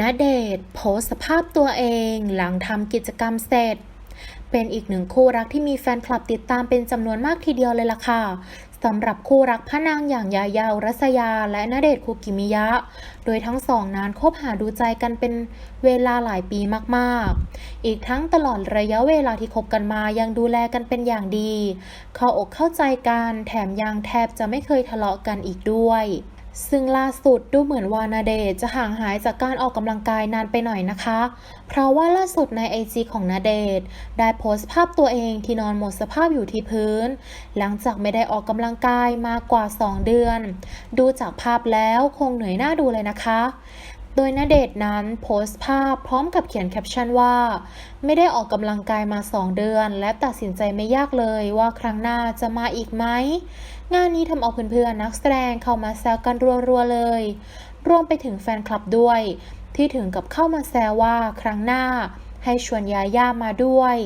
ณเดชโพสภาพตัวเองหลังทำกิจกรรมเสร็จ เป็นอีกหนึ่งคู่รักที่มีแฟนคลับติดตามเป็นจำนวนมากทีเดียวเลยล่ะค่ะสำหรับคู่รักพระนางอย่างยายาอุรัสยา และณเดชคุกิมิยะ โดยทั้งสองนั้นคบหาดูใจกันเป็นเวลาหลายปีมากๆ อีกทั้งตลอดระยะเวลาที่คบกันมายังดูแลกันเป็นอย่างดี เข้าอกเข้าใจกันแถมยังแทบจะไม่เคยทะเลาะกันอีกด้วย ซึ่งล่าสุดดูเหมือนวานาเดชจะห่างหายจากการออกกำลังกายนานไปหน่อยนะคะ เพราะว่าล่าสุดในไอจีของนาเดชได้โพสต์ภาพตัวเองที่นอนหมดสภาพอยู่ที่พื้น หลังจากไม่ได้ออกกำลังกายมากกว่า 2 เดือน ดูจากภาพแล้วคงเหนื่อยหน้าดูเลยนะคะ โดยณเดชน์นั้นโพสต์ภาพพร้อมกับเขียนแคปชั่นว่า ไม่ได้ออกกำลังกายมา 2 เดือน และตัดสินใจไม่ยากเลยว่าครั้งหน้าจะมาอีกไหม งานนี้ทำเอาเพื่อนๆนักแสดงเข้ามาแซวกันรัวๆเลย รวมไปถึงแฟนคลับด้วย ที่ถึงกับเข้ามาแซวว่าครั้งหน้าให้ชวนยาย่ามาด้วย